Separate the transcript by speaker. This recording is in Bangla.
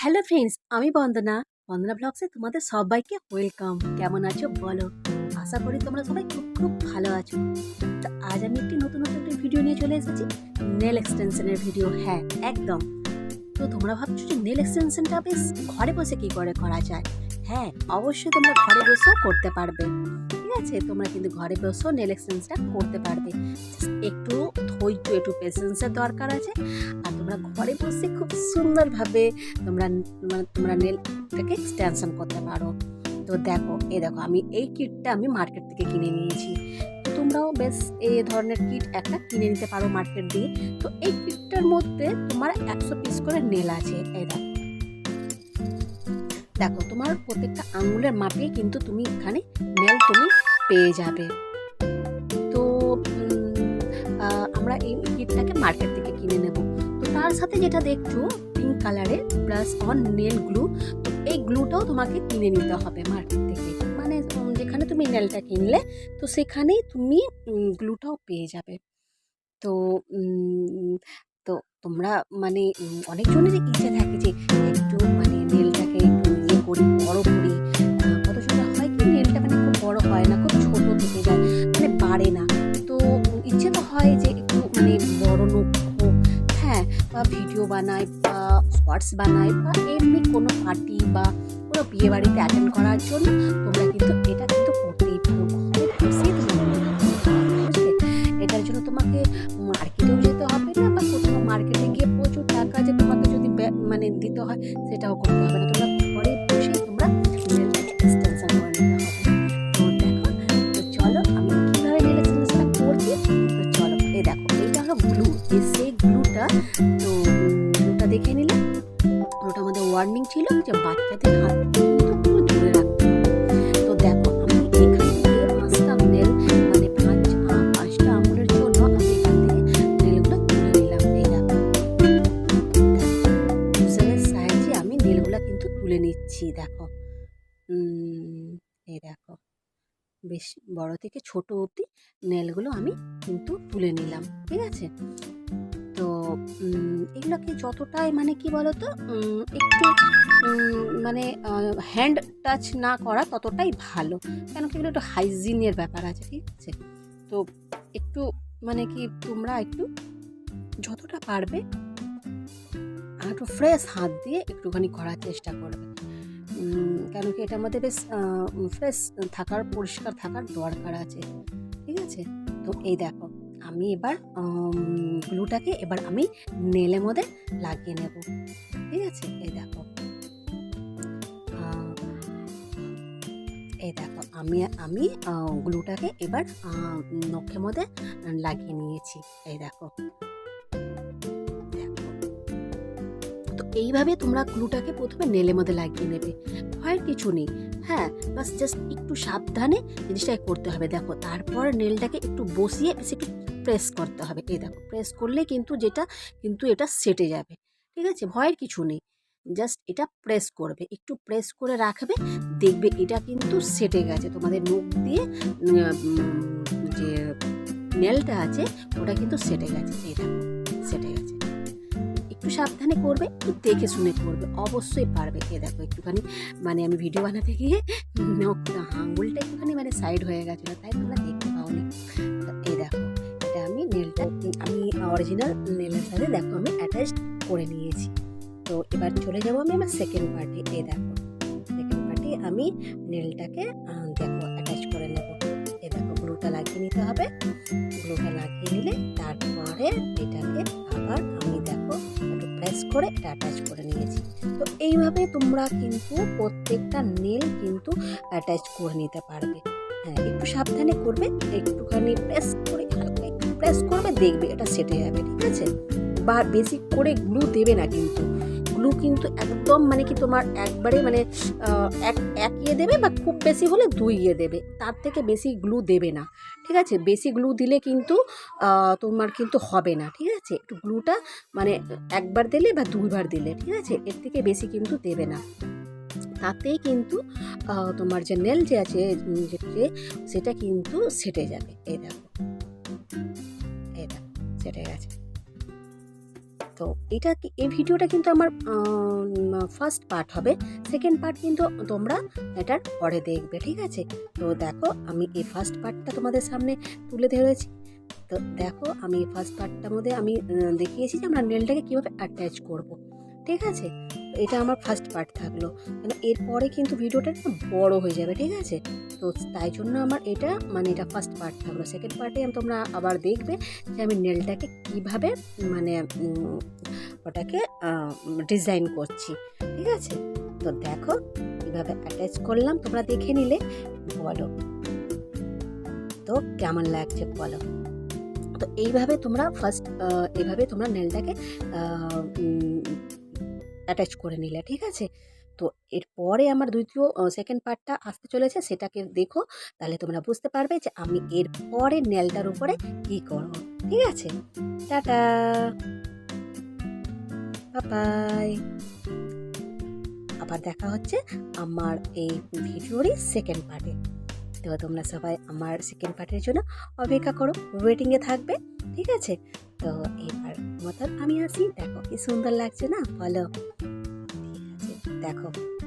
Speaker 1: হ্যালো ফ্রেন্ডস আমি বন্দনা। বন্দনা ব্লগসে তোমাদের সবাইকে ওয়েলকাম কেমন আছো বলো? আশা করি তোমরা সবাই খুব খুব ভালো আছো। তো আজ আমি একটি নতুন নতুন একটি ভিডিও নিয়ে চলে এসেছি। নেল এক্সটেনশনের ভিডিও হ্যাঁ একদম। তো তোমরা ভাবছ যে নেল এক্সটেনশনটা বেশ ঘরে বসে কি করে করা যায়? হ্যাঁ অবশ্যই তোমরা ঘরে বসেও করতে পারবে। আছে, তোমরা কিন্তু ঘরে বসেও নেল এক্সটেনশনটা করতে পারবে। একটু ধৈর্য, একটু পেশেন্সের দরকার আছে। আর তোমরা ঘরে বসে খুব সুন্দরভাবে তোমরা মানে তোমরা নেলটাকে এক্সটেনশন করতে পারো। তো দেখো, এই দেখো, আমি এই কিটটা আমি মার্কেট থেকে কিনে নিয়েছি। তোমরাও বেশ এই ধরনের কিট একটা কিনে নিতে পারো মার্কেট দিয়ে। তো এই কিটটার মধ্যে তোমার একশো পিস করে নেল আছে, এই দেখো। দেখো, তোমার প্রত্যেকটা আঙুলের মাপে কিন্তু তুমি এখানে নেল তুমি পেয়ে যাবে। তো আমরা এই কিটটাকে মার্কেট থেকে কিনে নেব। তো তার সাথে যেটা দেখছ পিঙ্ক কালারের প্লাস অন নেল গ্লু তো এই গ্লুটাও তোমাকে কিনে নিতে হবে মার্কেট থেকে। মানে যেখানে তুমি নেলটা কিনলে তো সেখানেই তুমি গ্লুটাও পেয়ে যাবে। তো তো তোমরা মানে উম, অনেকজনেরই ইচ্ছে থাকে যে একটু মানে নেলটাকে একটু ইয়ে করি বড় বাড়ে না। তো ইচ্ছে তো হয় যে একটু মানে বড় লোক হোক হ্যাঁ বা ভিডিও বানাই বা শর্টস বানাই বা এমনি কোনো পার্টি বা কোনো বিয়ে বাড়িতে অ্যাটেন্ড করার জন্য তোমরা কিন্তু ওয়ার্নিং ছিল যে বাচ্চাদের হাত তো দেখো মানে পাঁচ পাঁচটা নেলগুলো তুলে নিলাম। আমি নেলগুলো কিন্তু তুলে নিচ্ছি, দেখো। এই দেখো। বেশ বড় থেকে ছোট অবধি নেলগুলো আমি কিন্তু তুলে নিলাম, ঠিক আছে? এগুলোকে যতটাই মানে কি বলতো? একটু মানে হ্যান্ড টাচ না করা ততটাই ভালো। কেন কি এগুলো একটু হাইজিনের ব্যাপার আছে, ঠিক আছে? তো একটু মানে কি, তোমরা একটু যতটা পারবে একটু ফ্রেশ হাত দিয়ে একটুখানি করার চেষ্টা করবে। কেন কি, এটার মধ্যে বেশ ফ্রেশ থাকার, পরিষ্কার থাকার দরকার আছে, ঠিক আছে? তো এই দেখো আমি এবার গ্লুটাকে এবার আমি নেলে মধ্যে লাগিয়ে নেব। ঠিক আছে? এই দেখো। এই দেখো, আমি আমি গ্লুটাকে এবার নখের মধ্যে লাগিয়ে নিয়েছি। এই দেখো। তো এইভাবে তোমরা গ্লুটাকে প্রথমে নেলের মধ্যে লাগিয়ে নেবে। ভয়ের কিছু নেই। হ্যাঁ বাস জাস্ট একটু সাবধানে জিনিসটাকে করতে হবে। দেখো, তারপর নেলটাকে একটু বসিয়ে একটু প্রেস করতে হবে। এই দেখো প্রেস করলে কিন্তু যেটা, কিন্তু এটা সেটে যাবে। ঠিক আছে? ভয়ের কিছু নেই। জাস্ট এটা প্রেস করবে। একটু প্রেস করে রাখবে, দেখবে এটা কিন্তু সেটে গেছে। তোমাদের মুখ দিয়ে যে নেলটা আছে, ওটা কিন্তু সেটে গেছে। দেখো, সেটে গেছে। একটু সাবধানে করবে, একটু দেখে শুনে করবে। অবশ্যই পারবে। এ দেখো, একটুখানি মানে আমি ভিডিও বানাতে গিয়ে আঙুলটা একটুখানি মানে সাইড হয়ে গেছিল, তাই তোমরা দেখতে পাওনি। নেলটা আমি অরিজিনাল নেলের সাথে দেখো, আমি অ্যাটাচ করে নিয়েছি। তো এবার চলে যাব আমি আমার সেকেন্ড পার্টি এই দেখো সেকেন্ড পার্টি আমি নেলটাকে দেখো অ্যাটাচ করে নেব। এই দেখো, গ্লুটা লাগিয়ে নিতে হবে। গ্লুটা লাগিয়ে নিলে তারপরে এটাকে আবার আমি দেখো, একটু প্রেস করে এটা অ্যাটাচ করে নিয়েছি। তো এইভাবে তোমরা কিন্তু প্রত্যেকটা নেল কিন্তু অ্যাটাচ করে নিতে পারবে। হ্যাঁ একটু সাবধানে করবে, একটুখানি প্রেস করে প্রেস করবে, দেখবে এটা সেটে যাবে, ঠিক আছে? বা বেশি করে গ্লু দেবে না কিন্তু। গ্লু কিন্তু একদম মানে কি তোমার একবারে মানে এক এক ইয়ে দেবে বা খুব বেশি হলে দুই ইয়ে দেবে। তার থেকে বেশি গ্লু দেবে না, ঠিক আছে? বেশি গ্লু দিলে কিন্তু তোমার কিন্তু হবে না, ঠিক আছে? একটু গ্লুটা মানে একবার দিলে বা দুইবার দিলে, ঠিক আছে? এর থেকে বেশি কিন্তু দেবে না। তাতেই কিন্তু তোমার যে নেল যে আছে যে, সেটা কিন্তু সেটে যাবে। এই দেখো। সেটে গেছে। তো এটা এই ভিডিওটা কিন্তু আমার ফার্স্ট পার্ট হবে। সেকেন্ড পার্ট কিন্তু তোমরা এটার পরে দেখবে, ঠিক আছে? তো দেখো, আমি এই ফার্স্ট পার্টটা তোমাদের সামনে তুলে ধরেছি তো দেখো, আমি ফার্স্ট পার্টটার মধ্যে আমি দেখিয়েছি যে আমরা নেলটাকে কীভাবে অ্যাটাচ করব, ঠিক আছে? এটা আমার ফার্স্ট পার্ট থাকল। মানে এরপরে কিন্তু ভিডিওটা না বড় হয়ে যাবে, ঠিক আছে? তো তাই জন্য আমার এটা মানে এটা ফার্স্ট পার্ট থাকল। সেকেন্ড পার্টে তোমরা আবার দেখবে যে আমি নেলটাকে কীভাবে মানে ওটাকে ডিজাইন করছি, ঠিক আছে? তো দেখো, কীভাবে অ্যাটাচ করলাম, তোমরা দেখে নিলে, বলো। তো কেমন লাগছে বলো? তো এইভাবে তোমরা ফার্স্ট এইভাবে তোমরা নেলটাকে অ্যাটাচ করে নিলে, ঠিক আছে? তো এরপরে আমার দ্বিতীয় সেকেন্ড পার্টটা আসতে চলেছে, সেটাকে দেখো, তাহলে তোমরা বুঝতে পারবে যে আমি এরপরে নেলটার উপরে কী করব, ঠিক আছে? টাটা! বাই আবার দেখা হচ্ছে আমার এই ভিডিওরই সেকেন্ড পার্টে তো তোমরা সবাই আমার সেকেন্ড পার্টের জন্য অপেক্ষা করো ওয়েটিংয়ে থাকবে, ঠিক আছে? তো এবার মতন আমি আছি। দেখো কি সুন্দর লাগছে না? বলো। দেখো।